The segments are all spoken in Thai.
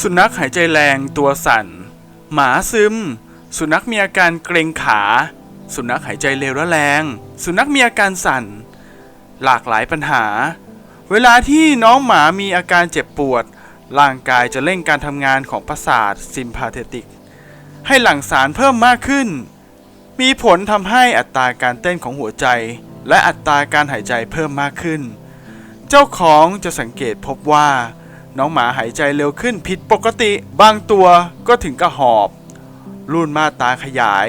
สุนัขหายใจแรงตัวสั่น หมาซึม สุนัขมีอาการเกรงขา สุนัขหายใจเร็วและแรง สุนัขมีอาการสั่น หลากหลายปัญหา เวลาที่น้องหมามีอาการเจ็บปวด ร่างกายจะเร่งการทำงานของประสาทซิมพาเทติก ให้หลั่งสารเพิ่มมากขึ้น มีผลทำให้อัตราการเต้นของหัวใจ และอัตราการหายใจเพิ่มมากขึ้น เจ้าของจะสังเกตพบว่า น้องหมาหายใจเร็วขึ้นผิดปกติ บางตัวก็ถึงกับหอบ รุ่นมาตาขยาย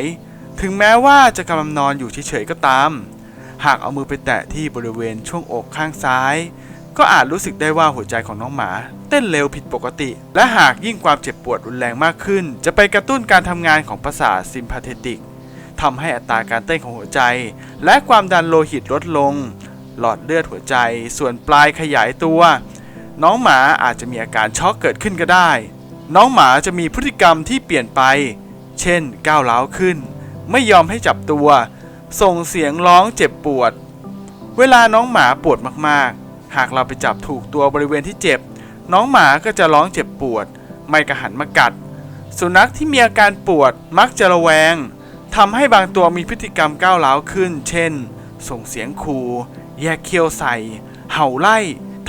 ถึงแม้ว่าจะกำลังนอนอยู่เฉยๆก็ตาม หากเอามือไปแตะที่บริเวณช่วงอกข้างซ้าย ก็อาจรู้สึกได้ว่าหัวใจของน้องหมา เต้นเร็วผิดปกติ และหากยิ่งความเจ็บปวดรุนแรงมากขึ้น จะไปกระตุ้นการทำงานของประสาทซิมพาเทติกทำให้อัตราการเต้นของหัวใจ และความดันโลหิตลดลง หลอดเลือดหัวใจ ส่วนปลายขยายตัว น้องหมาอาจจะมีอาการช็อกเกิดขึ้นก็ได้ น้องหมาจะมีพฤติกรรมที่เปลี่ยนไป เช่น ก้าวร้าวขึ้น ไม่ยอมให้จับตัว ส่งเสียงร้องเจ็บปวด เวลาน้องหมาปวดมากๆ หากเราไปจับถูกตัวบริเวณที่เจ็บ น้องหมาก็จะร้องเจ็บปวด ไม่กระหันมากัด สุนัขที่มีอาการปวดมักจะระแวงทำให้บางตัวมีพฤติกรรมก้าวร้าวขึ้น เช่น ส่งเสียงคูแยกเคี้ยวใส่ เห่าไล่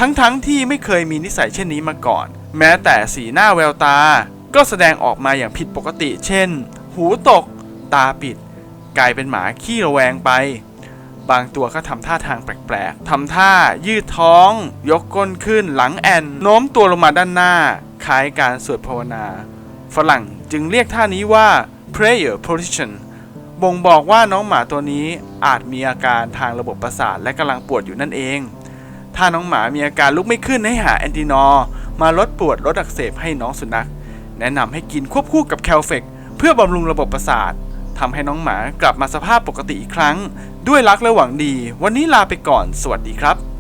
ทั้งๆที่ไม่เคยมีนิสัยเช่นนี้มาก่อน แม้แต่สีหน้าแววตา ก็แสดงออกมาอย่างผิดปกติ เช่น หูตก ตาปิด กลายเป็นหมาขี้ระแวงไป บางตัวก็ทำท่าทางแปลกๆทำท่ายืดท้อง ยกก้นขึ้นหลังแอนโน้มตัวลงมาด้านหน้า คล้ายการสวดภาวนา ฝรั่งจึงเรียกท่านี้ว่า prayer position บ่งบอกว่าน้องหมาตัวนี้อาจมีอาการทางระบบประสาทและกำลังปวดอยู่นั่นเอง ถ้าน้องหมามีอาการลุกไม่ขึ้นให้หาแอนตินอร์มาลดปวดลดอักเสบให้น้องสุนัข แนะนำให้กินควบคู่กับแคลเฟกเพื่อบำรุงระบบประสาททำให้น้องหมากลับมาสภาพปกติอีกครั้ง ด้วยรักและหวังดี วันนี้ลาไปก่อน สวัสดีครับ